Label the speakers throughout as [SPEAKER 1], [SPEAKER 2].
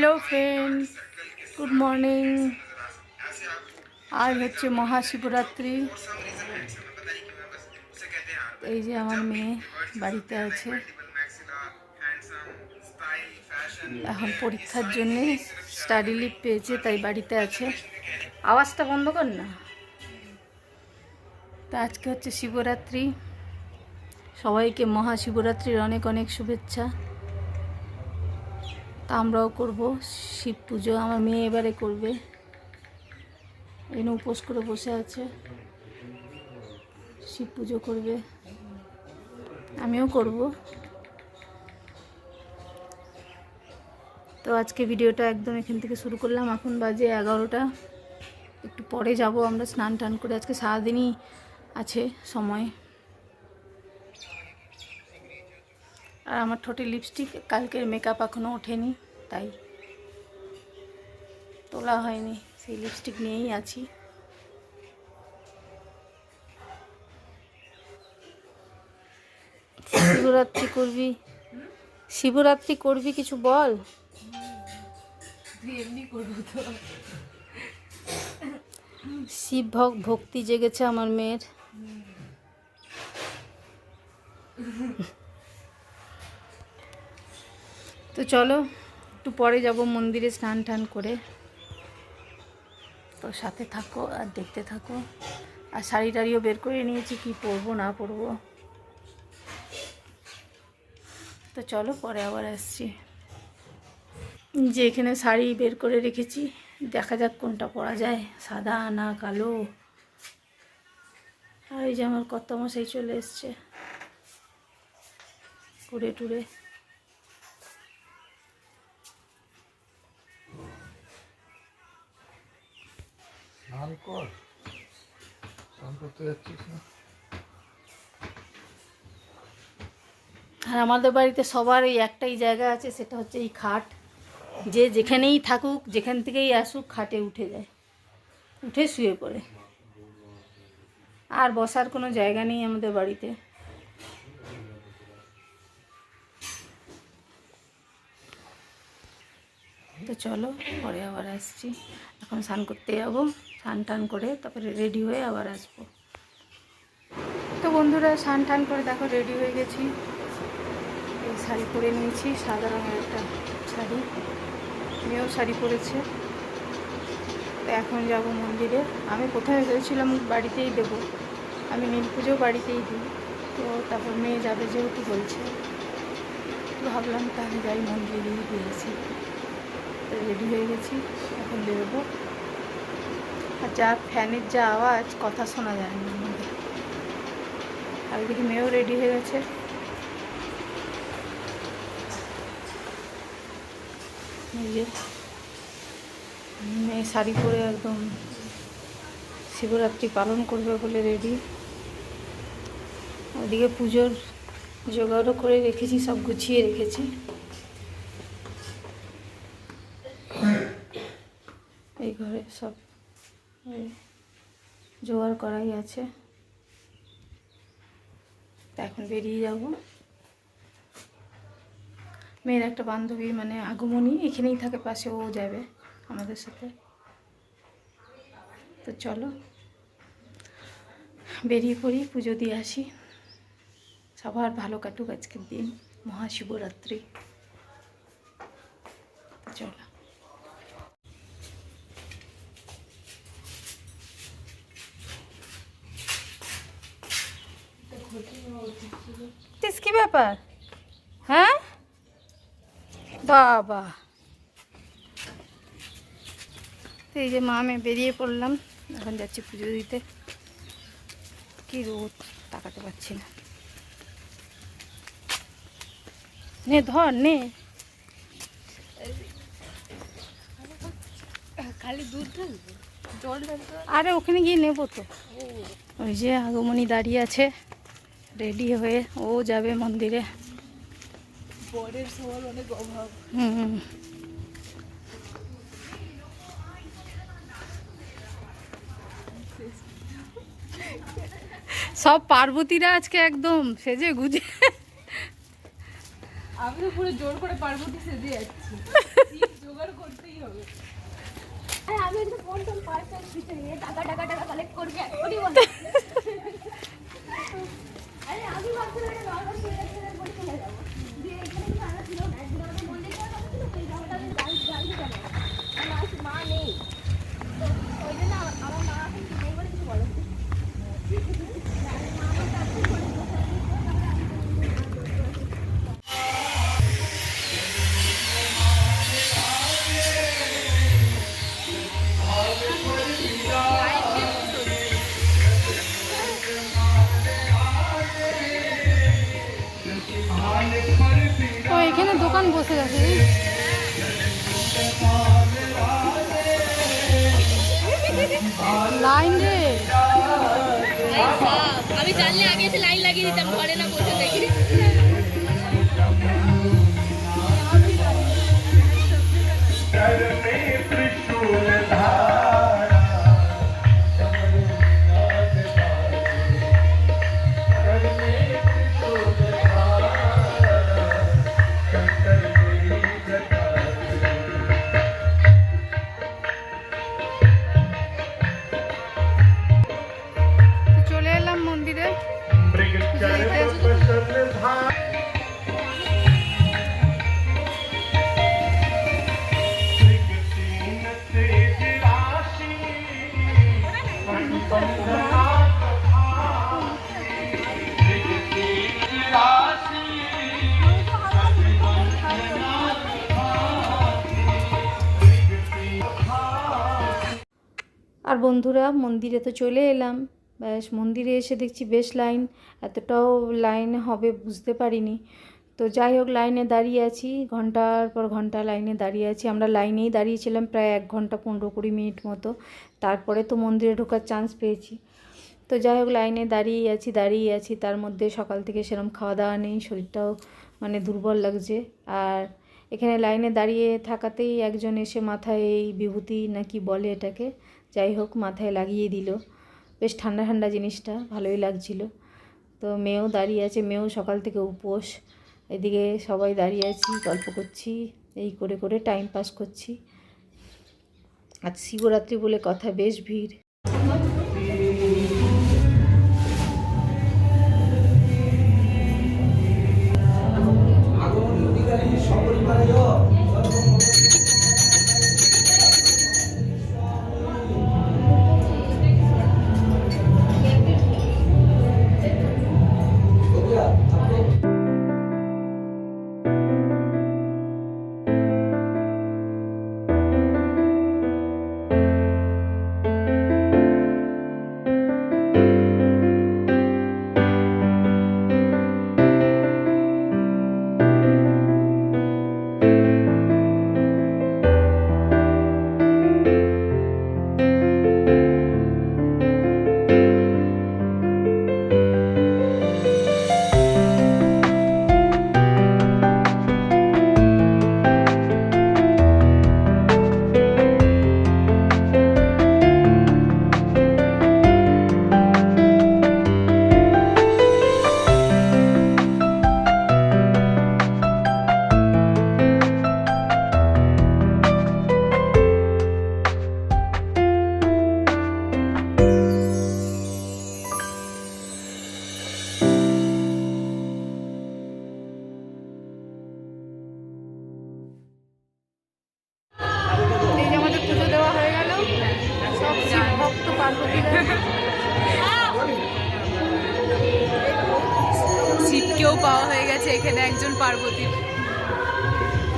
[SPEAKER 1] Hello friend good morning আজ হচ্ছে মহাশিবরাত্রি। এই যে আমার মেয়ে বাড়িতে আছে। এখন পরীক্ষার জন্যে স্টাডি লিভ পেয়েছে, তাই বাড়িতে আছে। আওয়াজটা বন্ধ কর না। তা আজকে হচ্ছে শিবরাত্রি। সবাইকে মহাশিবরাত্রির অনেক অনেক শুভেচ্ছা। তা আমরাও করব। শিব পুজো আমার মেয়ে এবারে করবে। এনে উপোস করে বসে আছে। শিব পুজো করবে। আমিও করব। তো আজকে ভিডিওটা একদম এখান থেকে শুরু করলাম। এখন বাজে এগারোটা। একটু পরে যাব আমরা স্নান টান করে। আজকে সারাদিনই আছে সময়। আর আমার ঠোঁটে লিপস্টিক কালকের মেকআপ এখনও ওঠেনি তাই তোলা হয়নি। সেই লিপস্টিক নিয়েই আছি। শিবরাত্রি করবি? শিবরাত্রি করবি কিছু বল? শিব ভক ভক্তি জেগেছে আমার মেয়ের। তো চলো, একটু পরে যাব মন্দিরে স্নান টান করে। তো সাথে থাকো আর দেখতে থাকো। আর শাড়ি টাড়িও বের করে নিয়েছি, কি পরবো, না পরবো। তো চলো, পরে আবার আসছি। যে এখানে শাড়ি বের করে রেখেছি, দেখা যাক কোনটা পরা যায়, সাদা না কালো। আর এই যে আমার কত মশাই চলে এসছে। ঘুরে টুরে।
[SPEAKER 2] স্নান কর। স্নান করতে যাচ্ছিস না?
[SPEAKER 1] আর আমাদের বাড়িতে সবার এই একটাই জায়গা আছে, সেটা হচ্ছে এই খাট। যে যেখানেই থাকুক, যেখান থেকেই আসুক, খাটে উঠে যায়। উঠে শুয়ে পড়ে। আর বসার কোনো জায়গা নেই আমাদের বাড়িতে। তো চলো, পরে আবার আসছি। এখন স্নান করতে যাব, স্নান টান করে তারপরে রেডি হয়ে আবার আসব। তো বন্ধুরা, স্নান টান করে দেখো রেডি হয়ে গেছি। এই শাড়ি পরে নিয়েছি, সাদা রঙের একটা শাড়ি। মেয়েও শাড়ি পরেছে। তো এখন যাব মন্দিরে। আমি কোথায় ভেবেছিলাম বাড়িতেই দেবো। আমি নীল পুজো বাড়িতেই দিই। তো তারপর মেয়ে যাবে যেহেতু বলছে। ভাবলাম তাহলে যাই মন্দিরেই দিয়েছি রেডি হয়ে গেছি, এখন বেরোবো। আর যা ফ্যানের যা আওয়াজ, কথা শোনা যায় না আর দেখি মেয়েও রেডি হয়ে গেছে। মেয়ে শাড়ি পরে একদম শিবরাত্রি পালন করবে বলে রেডি। ওদিকে পুজোর জোগাড়ও করে রেখেছি, সব গুছিয়ে রেখেছি। ঘরে সব জোগাড় করাই আছে। এখন বেরিয়ে যাব। মেয়ের একটা বান্ধবী মানে আগমনী এখানেই থাকে পাশে ও যাবে আমাদের সাথে। তো চলো, বেরিয়ে পড়ি, পুজো দিয়ে আসি। সবার ভালো কাটুক আজকের দিন, মহাশিবরাত্রি। চলো। কি ব্যাপার? হ্যাঁ? বাবা। তো এই যে মা আমি বেরিয়ে পড়লাম। এখন যাচ্ছি পুজো দিতে। কি রোদ তাকাতে পারছি না। নে ধর নে।
[SPEAKER 3] খালি দুধ ঢালবে জল
[SPEAKER 1] আরে ওখানে গিয়ে নেব তো। ওই যে আগমনী দাঁড়িয়ে আছে। রেডি হয়ে ও যাবে মন্দিরে।
[SPEAKER 3] বরের সবার অনেক অভাব।
[SPEAKER 1] হুম। সব পার্বতীরা আজকে একদম সেজে গুজে।
[SPEAKER 3] আমি তো পুরো জোর করে পার্বতী সেজে যাচ্ছি। জোগাড় করতেই হবে।
[SPEAKER 4] আমি একটা ফোন টোন টার্স কিছু নিয়ে টাকা টাকা টাকা কালেক্ট করবি এখনই বলে। আরে, আমি ভাবছিলাম নর্মাল চলে যাচ্ছে বলে চলে যাব দিয়ে এখানে আমি জানলে আগে এসে লাইন লাগিয়ে দিতাম ঘরে না বসে দেখি।
[SPEAKER 1] আর বন্ধুরা, মন্দিরে তো চলে এলাম। ব্যাস, মন্দিরে এসে দেখছি বেশ লাইন। এতটাও লাইন হবে বুঝতে পারিনি। তো যাই হোক, লাইনে দাঁড়িয়ে আছি। ঘণ্টার পর ঘণ্টা লাইনে দাঁড়িয়ে আছি। আমরা লাইনেই দাঁড়িয়েছিলাম প্রায় এক ঘণ্টা পনেরো কুড়ি মিনিট মতো। তারপরে তো মন্দিরে ঢোকার চান্স পেয়েছি। তো যাই হোক, লাইনে দাঁড়িয়ে আছি দাঁড়িয়ে আছি। তার মধ্যে সকাল থেকে সেরকম খাওয়া দাওয়া নেই। শরীরটাও মানে দুর্বল লাগছে। আর এখানে লাইনে দাঁড়িয়ে থাকাতেই একজন এসে মাথায় এই বিভূতি নাকি বলে এটাকে? যাই হোক মাথায় লাগিয়ে দিল। বেশ ঠান্ডা ঠান্ডা জিনিসটা, ভালোই লাগছিল। তো মেয়েও দাঁড়িয়ে আছে, মেয়েও সকাল থেকে উপোস। এদিকে সবাই দাঁড়িয়ে আছি, গল্প করছি, এই করে করে টাইম পাস করছি। আজ শিবরাত্রি বলে কথা, বেশ ভিড়।
[SPEAKER 3] গেছে এখানে একজন পার্বতীর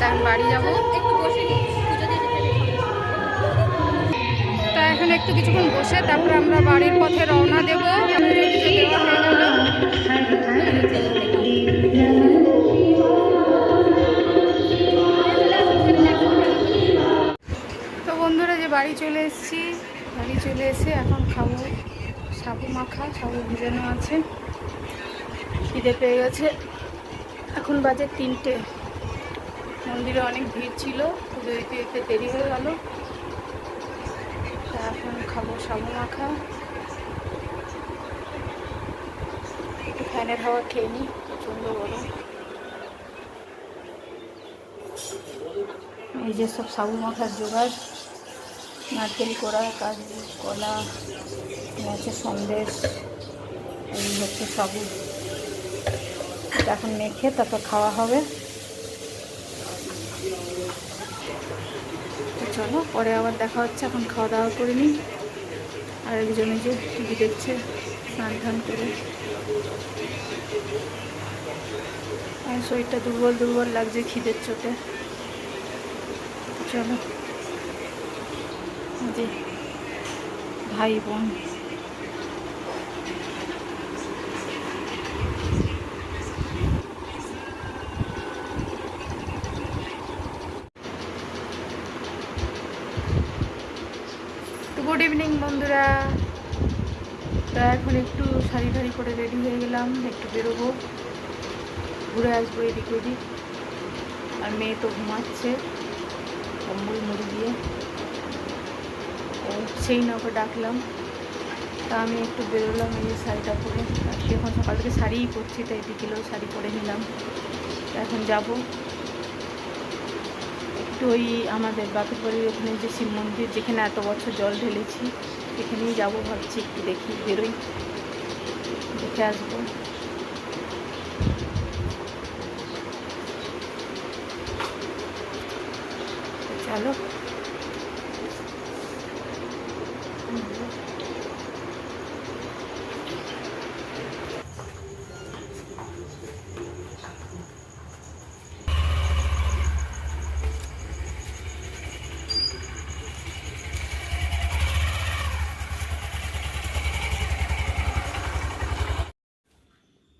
[SPEAKER 1] তার বাড়ি যাব।
[SPEAKER 4] একটু বসে।
[SPEAKER 1] তা এখন একটু কিছুক্ষণ বসে তারপরে আমরা বাড়ির পথে রওনা দেবো। তো বন্ধুরা যে বাড়ি চলে এসেছি বাড়ি চলে এসে এখন খাব। সাবু মাখা সাবু ভিজানো আছে। খিদে পেয়ে গেছে। এখন বাজে তিনটে। মন্দিরে অনেক ভিড় ছিল, পুজো দিতে দিতে দেরি হয়ে গেল। তা এখন খাব সাবু মাখা একটু ফ্যানের হাওয়া খেয়ে নিই, প্রচণ্ড গরম। এই যে সব সাবু মাখার জোগাড়, নারকেল কোড়া, কাজু, কলা হচ্ছে সন্দেশ, এই হচ্ছে সাবু। এটা এখন মেখে তারপর খাওয়া হবে। চলো, পরে আবার দেখা হচ্ছে, এখন খাওয়া দাওয়া করে নিই। আর একজনে যে টিভি দেখছে, স্নান টান করে। আর শরীরটা দুর্বল দুর্বল লাগছে খিদের চোটে। চলো। যে ভাই বোন তো গুড ইভিনিং বন্ধুরা তো এখন একটু শাড়ি টাড়ি করে রেডি হয়ে গেলাম, একটু বেরোবো। ঘুরে আসব এদিক ওদিক। আর মেয়ে তো ঘুমাচ্ছে কম্বল মুড়ি দিয়ে। ও সেই না, ওকে ডাকলাম। তা আমি একটু বেরোলাম এই শাড়িটা পরে। এখন সকাল থেকে শাড়িই পরছি, তাই বিকেলেও শাড়ি পরে নিলাম। এখন যাব। একটু ওই আমাদের বাপের বাড়ির ওখানে যে শিব মন্দির, যেখানে এত বছর জল ঢেলেছি সেখানেই যাব ভাবছি একটু দেখি বেরোই। দেখে আসব। চলো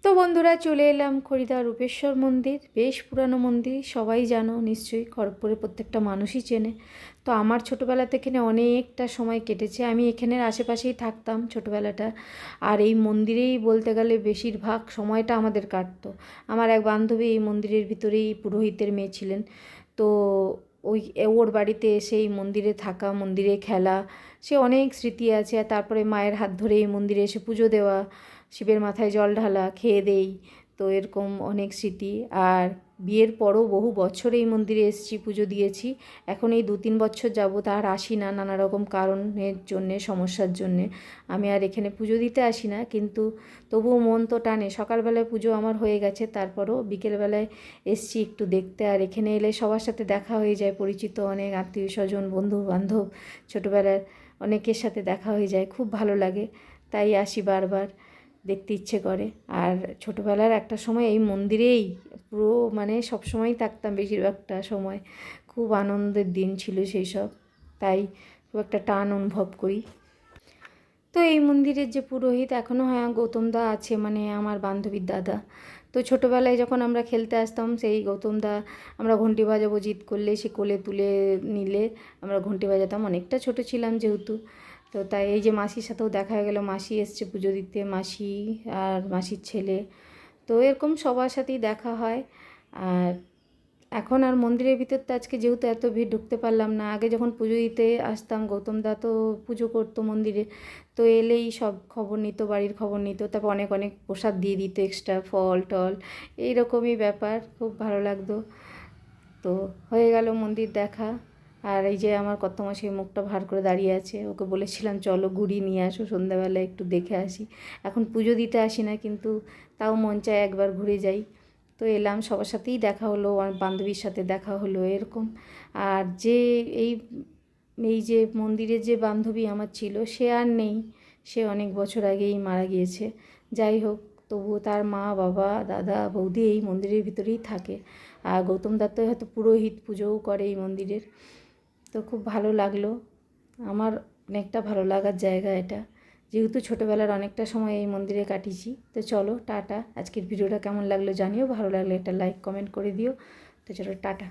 [SPEAKER 1] তো বন্ধুরা, চলে এলাম খরিদা রূপেশ্বর মন্দির। বেশ পুরানো মন্দির, সবাই জানো, নিশ্চয়ই খড়গপুরে প্রত্যেকটা মানুষই চেনে। তো আমার ছোটোবেলা থেকে এখানে অনেকটা সময় কেটেছে। আমি এখানের আশেপাশেই থাকতাম ছোটোবেলাটা। আর এই মন্দিরেই বলতে গেলে বেশিরভাগ সময়টা আমাদের কাটতো। আমার এক বান্ধবী এই মন্দিরের ভিতরেই পুরোহিতের মেয়ে ছিলেন। তো ওই ওর বাড়িতে এসে এই মন্দিরে থাকা, মন্দিরে খেলা, সে অনেক স্মৃতি আছে। আর তারপরে মায়ের হাত ধরে এই মন্দিরে এসে পুজো দেওয়া শিবের মাথায় জল ঢালা, খেয়ে দেই। তো এরকম অনেক স্মৃতি। আর বিয়ের পরও বহু বছর এই মন্দিরে এসেছি, পুজো দিয়েছি। এখন এই দু তিন বছর যাব তার আসি না নানা রকম কারণের জন্যে, সমস্যার জন্যে। আমি আর এখানে পুজো দিতে আসি না, কিন্তু তবুও মন তো টানে। সকালবেলায় পুজো আমার হয়ে গেছে, তারপরও বিকেলবেলায় এসছি একটু দেখতে। আর এখানে এলে সবার সাথে দেখা হয়ে যায়, পরিচিত অনেক আত্মীয় স্বজন বন্ধু বান্ধব ছোটোবেলার অনেকের সাথে দেখা হয়ে যায়, খুব ভালো লাগে। তাই আসি বারবার। দেখতে ইচ্ছে করে। আর ছোটোবেলার একটা সময় এই মন্দিরেই পুরো মানে সব সময়ই থাকতাম বেশিরভাগটা সময়। খুব আনন্দের দিন ছিল সেই সব তাই খুব একটা টান অনুভব করি। তো এই মন্দিরের যে পুরোহিত এখনও হ্যাঁ গৌতম দা আছে মানে আমার বান্ধবীর দাদা। তো ছোটোবেলায় যখন আমরা খেলতে আসতাম, সেই গৌতম দা আমরা ঘন্টি বাজাবো জিত করলে, সে কোলে তুলে নিলে আমরা ঘন্টি বাজাতাম। অনেকটা ছোট ছিলাম যেহেতু। তো তাই এই যে মাসির সাথেও দেখা হয়ে গেল। মাসি এসছে পুজো দিতে, মাসি আর মাসির ছেলে। তো এরকম সবার সাথেই দেখা হয়। আর এখন আর মন্দিরের ভিতর তো আজকে যেহেতু এত ভিড়, ঢুকতে পারলাম না। আগে যখন পুজো দিতে আসতাম, গৌতম দা তো পুজো করতো মন্দিরে। তো এলেই সব খবর নিত, বাড়ির খবর নিত। তারপর অনেক অনেক প্রসাদ দিয়ে দিত এক্সট্রা ফল, টল। এইরকমই ব্যাপার। খুব ভালো লাগতো। তো হয়ে গেল মন্দির দেখা। আর এই যে আমার কত মাসে মুখটা ভার করে দাঁড়িয়ে আছে, ওকে বলেছিলাম, চলো গুড়ি নিয়ে আসো সন্ধ্যাবেলা একটু দেখে আসি। এখন পুজো দিতে আসি না, কিন্তু তাও মন চায় একবার ঘুরে যাই। তো এলাম, সবার সাথেই দেখা হলো, আমার বান্ধবীর সাথে দেখা হলো, এরকম। আর যে এই এই যে মন্দিরের যে বান্ধবী আমার ছিল, সে আর নেই। সে অনেক বছর আগেই মারা গিয়েছে। যাই হোক, তবুও তার মা, বাবা, দাদা, বৌদি এই মন্দিরের ভিতরেই থাকে। আর গৌতম দত্ত হয়তো পুরোহিত পুজোও করে এই মন্দিরের। তো খুব ভালো লাগল। আমার অনেকটা ভালো লাগার জায়গা এটা। যেহেতু ছোটোবেলার অনেকটা সময় এই মন্দিরে কাটিয়েছি, তো চলো টাটা। আজকের ভিডিওটা কেমন লাগল জানিও। ভালো লাগলে একটা লাইক কমেন্ট করে দিও। তো চলো টাটা।